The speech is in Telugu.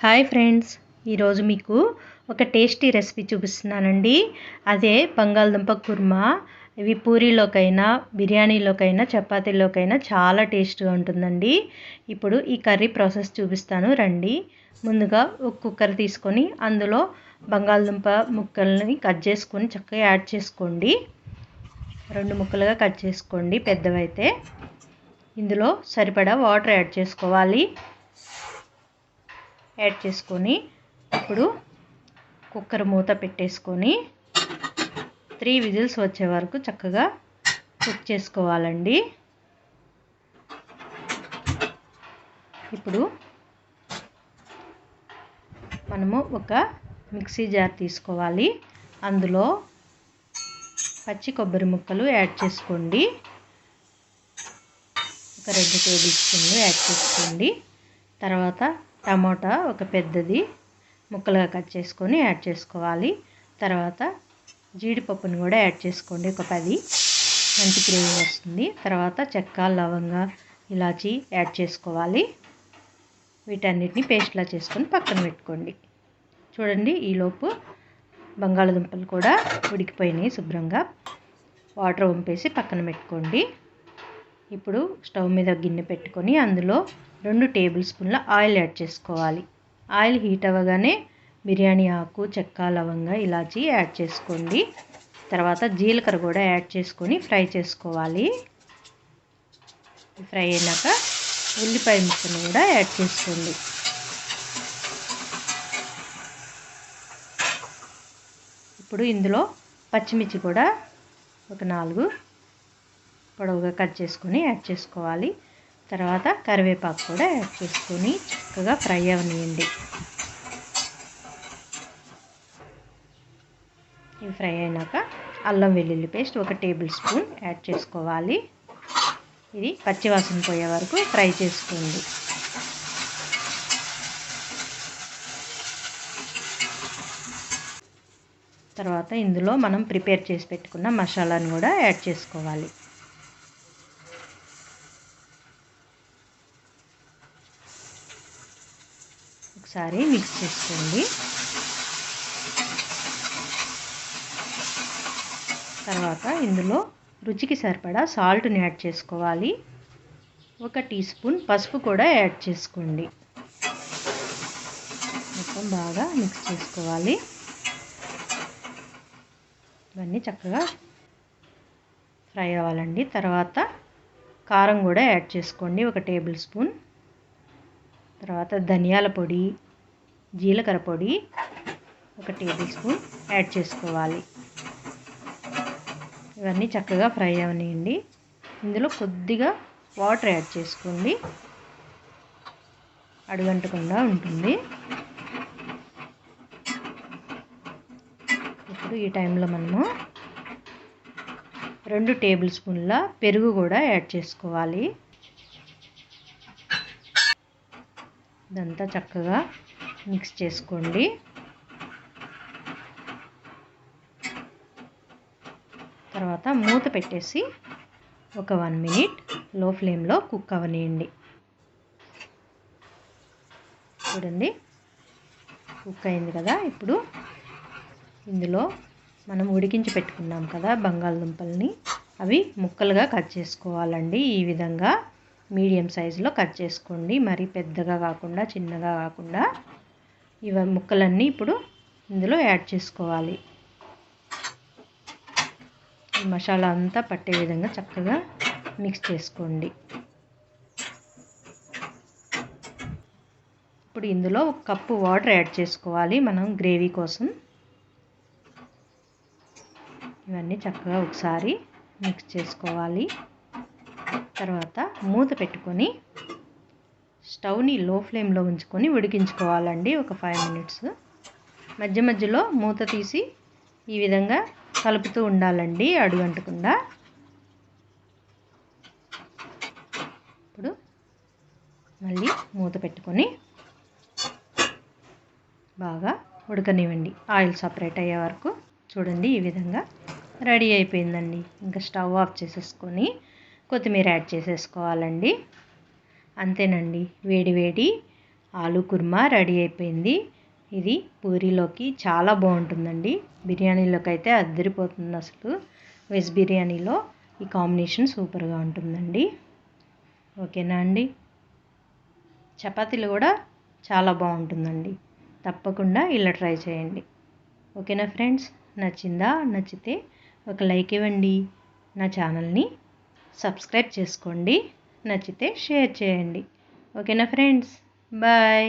హాయ్ ఫ్రెండ్స్ ఈరోజు మీకు ఒక టేస్టీ రెసిపీ చూపిస్తున్నానండి. అదే బంగాళదుంప కుర్మా. ఇవి పూరీలోకైనా బిర్యానీలోకైనా చపాతీలోకైనా చాలా టేస్ట్గా ఉంటుందండి. ఇప్పుడు ఈ కర్రీ ప్రాసెస్ చూపిస్తాను. రండి. ముందుగా ఒక కుక్కర్ తీసుకొని అందులో బంగాళదుంప ముక్కల్ని కట్ చేసుకొని చక్కగా యాడ్ చేసుకోండి. రెండు ముక్కలుగా కట్ చేసుకోండి. పెద్దవైతే ఇందులో సరిపడా వాటర్ యాడ్ చేసుకోవాలి. యాడ్ చేసుకొని ఇప్పుడు కుక్కర్ మూత పెట్టేసుకొని త్రీ విజిల్స్ వచ్చే వరకు చక్కగా కుక్ చేసుకోవాలండి. ఇప్పుడు మనము ఒక మిక్సీ జార్ తీసుకోవాలి. అందులో పచ్చి కొబ్బరి ముక్కలు యాడ్ చేసుకోండి. ఒక రెండు టేబుల్ స్పూన్లు యాడ్ చేసుకోండి. తర్వాత టమాటా ఒక పెద్దది ముక్కలుగా కట్ చేసుకొని యాడ్ చేసుకోవాలి. తర్వాత జీడిపప్పుని కూడా యాడ్ చేసుకోండి. ఒక పది మంచి గ్రేవీ వస్తుంది. తర్వాత చెక్క లవంగ ఇలాచి యాడ్ చేసుకోవాలి. వీటన్నిటిని పేస్ట్లా చేసుకొని పక్కన పెట్టుకోండి. చూడండి ఈలోపు బంగాళదుంపలు కూడా ఉడికిపోయినాయి శుభ్రంగా. వాటర్ వంపేసి పక్కన పెట్టుకోండి. ఇప్పుడు స్టవ్ మీద గిన్నె పెట్టుకొని అందులో రెండు టేబుల్ స్పూన్ల ఆయిల్ యాడ్ చేసుకోవాలి. ఆయిల్ హీట్ అవ్వగానే బిర్యానీ ఆకు చెక్క లవంగ ఇలాచి యాడ్ చేసుకోండి. తర్వాత జీలకర్ర కూడా యాడ్ చేసుకొని ఫ్రై చేసుకోవాలి. ఫ్రై అయినాక ఉల్లిపాయ ముక్కను కూడా యాడ్ చేసుకోండి. ఇప్పుడు ఇందులో పచ్చిమిర్చి కూడా ఒక నాలుగు పొడవుగా కట్ చేసుకొని యాడ్ చేసుకోవాలి. తర్వాత కరివేపాకు కూడా యాడ్ చేసుకొని చక్కగా ఫ్రై అవనియండి. ఇవి ఫ్రై అయినాక అల్లం వెల్లుల్లి పేస్ట్ ఒక టేబుల్ స్పూన్ యాడ్ చేసుకోవాలి. ఇది పచ్చివాసన పోయే వరకు ఫ్రై చేసుకోండి. తర్వాత ఇందులో మనం ప్రిపేర్ చేసి పెట్టుకున్న మసాలాను కూడా యాడ్ చేసుకోవాలి. ఒకసారి మిక్స్ చేసుకోండి తర్వాత ఇందులో రుచికి సరిపడా సాల్ట్ని యాడ్ చేసుకోవాలి. ఒక టీ స్పూన్ పసుపు కూడా యాడ్ చేసుకోండి. మొత్తం బాగా మిక్స్ చేసుకోవాలి. ఇవన్నీ చక్కగా ఫ్రై అవ్వాలండి. తర్వాత కారం కూడా యాడ్ చేసుకోండి. ఒక టేబుల్ స్పూన్. తర్వాత ధనియాల పొడి జీలకర్ర పొడి ఒక టేబుల్ స్పూన్ యాడ్ చేసుకోవాలి. ఇవన్నీ చక్కగా ఫ్రై అవనియండి. ఇందులో కొద్దిగా వాటర్ యాడ్ చేసుకోండి. అడుగంటకుండా ఉంటుంది. ఇప్పుడు ఈ టైంలో మనము రెండు టేబుల్ స్పూన్ల పెరుగు కూడా యాడ్ చేసుకోవాలి. ఇదంతా చక్కగా మిక్స్ చేసుకోండి. తర్వాత మూత పెట్టేసి ఒక వన్ మినిట్లో ఫ్లేమ్లో కుక్ అవనియండి. చూడండి కుక్ అయింది కదా ఇప్పుడు. ఇందులో మనం ఉడికించి పెట్టుకున్నాం కదా బంగాళదుంపల్ని. అవి ముక్కలుగా కట్ చేసుకోవాలండి ఈ విధంగా. మీడియం సైజులో కట్ చేసుకోండి. మరీ పెద్దగా కాకుండా చిన్నగా కాకుండా ఇవ ముక్కలన్నీ ఇప్పుడు ఇందులో యాడ్ చేసుకోవాలి. మసాలా అంతా పట్టే విధంగా చక్కగా మిక్స్ చేసుకోండి. ఇప్పుడు ఇందులో ఒక కప్పు వాటర్ యాడ్ చేసుకోవాలి మనం గ్రేవీ కోసం. ఇవన్నీ చక్కగా ఒకసారి మిక్స్ చేసుకోవాలి. తర్వాత మూత పెట్టుకొని స్టవ్ని లో ఫ్లేమ్లో ఉంచుకొని ఉడికించుకోవాలండి ఒక ఫైవ్ మినిట్స్ మధ్య మధ్యలో మూత తీసి ఈ విధంగా కలుపుతూ ఉండాలండి అడుగంటకుండా ఇప్పుడు మళ్ళీ మూత పెట్టుకొని బాగా ఉడకనివ్వండి. ఆయిల్ సపరేట్ అయ్యే వరకు చూడండి ఈ విధంగా రెడీ అయిపోయిందండి. ఇంకా స్టవ్ ఆఫ్ చేసేసుకొని కొత్తిమీర యాడ్ చేసేసుకోవాలండి. అంతేనండి. వేడి వేడి ఆలు కుర్మా రెడీ అయిపోయింది. ఇది పూరీలోకి చాలా బాగుంటుందండి. బిర్యానీలోకి అయితే అద్దరిపోతుంది అసలు. వెజ్ బిర్యానీలో ఈ కాంబినేషన్ సూపర్గా ఉంటుందండి. ఓకేనా అండి? చపాతీలు కూడా చాలా బాగుంటుందండి. తప్పకుండా ఇలా ట్రై చేయండి. ఓకేనా ఫ్రెండ్స్? నచ్చిందా? నచ్చితే ఒక లైక్ ఇవ్వండి. నా ఛానల్ని సబ్స్క్రైబ్ చేసుకోండి. నచ్చితే షేర్ చేయండి. ఓకేనా ఫ్రెండ్స్? బాయ్.